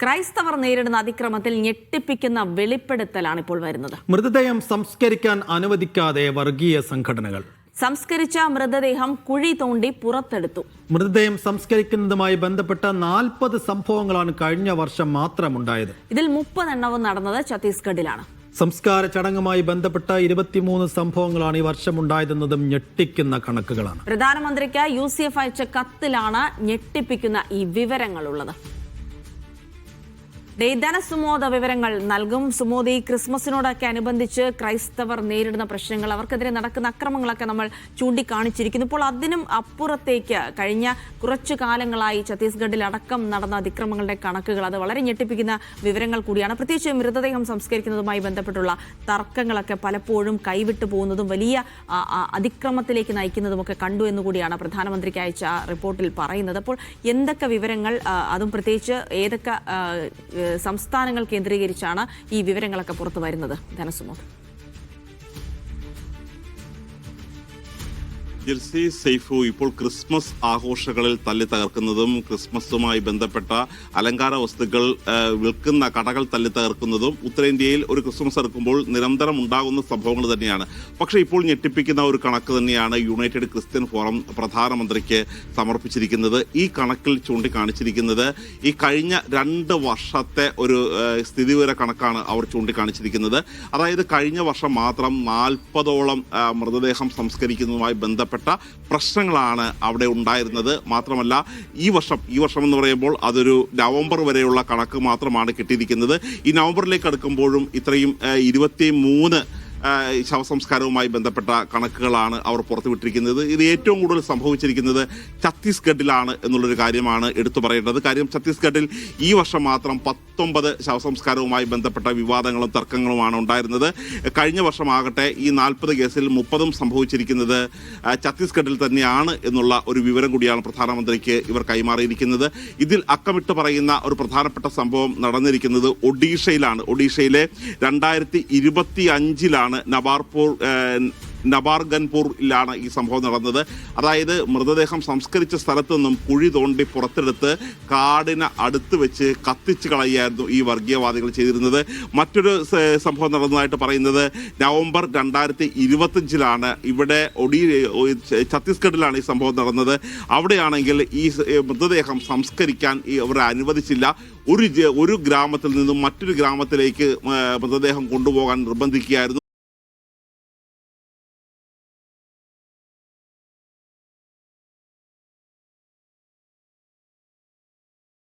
ക്രൈസ്തവർ നേരിടുന്ന അതിക്രമത്തിൽ ഞെട്ടിപ്പിക്കുന്ന വെളിപ്പെടുത്തലാണ് ഇപ്പോൾ വരുന്നത്. മൃതദേഹം സംസ്കരിക്കാൻ അനുവദിക്കാതെ വർഗീയ സംഘടനകൾ. സംസ്കരിച്ച മൃതദേഹം കുഴി തോണ്ടി പുറത്തെടുത്തു. മൃതദേഹം സംസ്കരിക്കുന്നതുമായി ബന്ധപ്പെട്ട നാൽപ്പത് സംഭവങ്ങളാണ് കഴിഞ്ഞ വർഷം മാത്രമുണ്ടായത്. ഇതിൽ മുപ്പതെണ്ണവും നടന്നത് ഛത്തീസ്ഗഡിലാണ്. സംസ്കാര ചടങ്ങുമായി ബന്ധപ്പെട്ട ഇരുപത്തിമൂന്ന് സംഭവങ്ങളാണ് ഈ വർഷമുണ്ടായതെന്നതും ഞെട്ടിക്കുന്ന കണക്കുകളാണ്. പ്രധാനമന്ത്രിക്ക് യു സി എഫ് അയച്ച കത്തിലാണ് ഞെട്ടിപ്പിക്കുന്ന ഈ വിവരങ്ങളുള്ളത്. ദേ, സുമോദ വിവരങ്ങൾ നൽകും. സുമോദി ക്രിസ്മസിനോടൊക്കെ അനുബന്ധിച്ച് ക്രൈസ്തവർ നേരിടുന്ന പ്രശ്നങ്ങൾ അവർക്കെതിരെ നടക്കുന്ന അക്രമങ്ങളൊക്കെ നമ്മൾ ചൂണ്ടിക്കാണിച്ചിരിക്കുന്നു. ഇപ്പോൾ അതിനും അപ്പുറത്തേക്ക് കഴിഞ്ഞ കുറച്ചു കാലങ്ങളായി ഛത്തീസ്ഗഡിൽ അടക്കം നടന്ന അതിക്രമങ്ങളുടെ കണക്കുകൾ അത് വളരെ ഞെട്ടിപ്പിക്കുന്ന വിവരങ്ങൾ കൂടിയാണ്. പ്രത്യേകിച്ച് മൃതദേഹം സംസ്കരിക്കുന്നതുമായി ബന്ധപ്പെട്ടുള്ള തർക്കങ്ങളൊക്കെ പലപ്പോഴും കൈവിട്ടു പോകുന്നതും വലിയ അതിക്രമത്തിലേക്ക് നയിക്കുന്നതും അതിക്രമത്തിലേക്ക് നയിക്കുന്നതുമൊക്കെ കണ്ടു എന്നുകൂടിയാണ് പ്രധാനമന്ത്രിക്ക് അയച്ച റിപ്പോർട്ടിൽ പറയുന്നത്. അപ്പോൾ എന്തൊക്കെ വിവരങ്ങൾ അതും പ്രത്യേകിച്ച് ഏതൊക്കെ സംസ്ഥാനങ്ങൾ കേന്ദ്രീകരിച്ചാണ് ഈ വിവരങ്ങളൊക്കെ പുറത്തു വരുന്നത്. ധനസുമോദ്. ജെർസി സെയ്ഫു ഇപ്പോൾ ക്രിസ്മസ് ആഘോഷങ്ങളിൽ തല്ലി തകർക്കുന്നതും ക്രിസ്മസുമായി ബന്ധപ്പെട്ട അലങ്കാര വസ്തുക്കൾ വിൽക്കുന്ന കടകൾ തല്ലി തകർക്കുന്നതും ഉത്തരേന്ത്യയിൽ ഒരു ക്രിസ്മസ് എടുക്കുമ്പോൾ നിരന്തരം ഉണ്ടാകുന്ന സംഭവങ്ങൾ തന്നെയാണ്. പക്ഷേ ഇപ്പോൾ ഞെട്ടിപ്പിക്കുന്ന ഒരു കണക്ക് തന്നെയാണ് യുണൈറ്റഡ് ക്രിസ്ത്യൻ ഫോറം പ്രധാനമന്ത്രിക്ക് സമർപ്പിച്ചിരിക്കുന്നത്. ഈ കണക്കിൽ ചൂണ്ടിക്കാണിച്ചിരിക്കുന്നത് ഈ കഴിഞ്ഞ രണ്ട് വർഷത്തെ ഒരു സ്ഥിതിവിവര കണക്കാണ് അവർ ചൂണ്ടിക്കാണിച്ചിരിക്കുന്നത്. അതായത് കഴിഞ്ഞ വർഷം മാത്രം നാൽപ്പതോളം മൃതദേഹം സംസ്കരിക്കുന്നതുമായി ബന്ധപ്പെട്ട പ്രശ്നങ്ങളാണ് അവിടെ ഉണ്ടായിരുന്നത്. മാത്രമല്ല ഈ വർഷം ഈ വർഷം എന്ന് പറയുമ്പോൾ അതൊരു നവംബർ വരെയുള്ള കണക്ക് മാത്രമാണ് കിട്ടിയിരിക്കുന്നത്. ഈ നവംബറിലേക്ക് അടുക്കുമ്പോഴും ഇത്രയും ഇരുപത്തി മൂന്ന് ശവസംസ്കാരവുമായി ബന്ധപ്പെട്ട കണക്കുകളാണ് അവർ പുറത്തുവിട്ടിരിക്കുന്നത്. ഇത് ഏറ്റവും കൂടുതൽ സംഭവിച്ചിരിക്കുന്നത് ഛത്തീസ്ഗഡിലാണ് എന്നുള്ളൊരു കാര്യമാണ് എടുത്തു പറയേണ്ടത്. കാര്യം ഛത്തീസ്ഗഡിൽ ഈ വർഷം മാത്രം പത്തൊമ്പത് ശവസംസ്കാരവുമായി ബന്ധപ്പെട്ട വിവാദങ്ങളും തർക്കങ്ങളുമാണ് ഉണ്ടായിരുന്നത്. കഴിഞ്ഞ വർഷമാകട്ടെ ഈ നാൽപ്പത് കേസിൽ മുപ്പതും സംഭവിച്ചിരിക്കുന്നത് ഛത്തീസ്ഗഡിൽ തന്നെയാണ് എന്നുള്ള ഒരു വിവരം കൂടിയാണ് പ്രധാനമന്ത്രിക്ക് ഇവർ കൈമാറിയിരിക്കുന്നത്. ഇതിൽ അക്കമിട്ട് പറയുന്ന ഒരു പ്രധാനപ്പെട്ട സംഭവം നടന്നിരിക്കുന്നത് ഒഡീഷയിലാണ്. ഒഡീഷയിലെ രണ്ടായിരത്തി ഇരുപത്തി അഞ്ചിലാണ് നബാർപൂർ ഏഹ്, നബാർഗൻപൂരിലാണ് ഈ സംഭവം നടന്നത്. അതായത് മൃതദേഹം സംസ്കരിച്ച സ്ഥലത്തു നിന്നും കുഴി തോണ്ടി പുറത്തെടുത്ത് കാടിന് അടുത്ത് വെച്ച് കത്തിച്ച് കളയായിരുന്നു ഈ വർഗീയവാദികൾ ചെയ്തിരുന്നത്. മറ്റൊരു സംഭവം നടന്നതായിട്ട് പറയുന്നത് നവംബർ രണ്ടായിരത്തി ഇരുപത്തഞ്ചിലാണ് ഇവിടെ ഒഡി ഛത്തീസ്ഗഡിലാണ് ഈ സംഭവം നടന്നത്. അവിടെയാണെങ്കിൽ ഈ മൃതദേഹം സംസ്കരിക്കാൻ അവർ അനുവദിച്ചില്ല. ഒരു ഒരു ഗ്രാമത്തിൽ നിന്നും മറ്റൊരു ഗ്രാമത്തിലേക്ക് മൃതദേഹം കൊണ്ടുപോകാൻ നിർബന്ധിക്കുകയായിരുന്നു.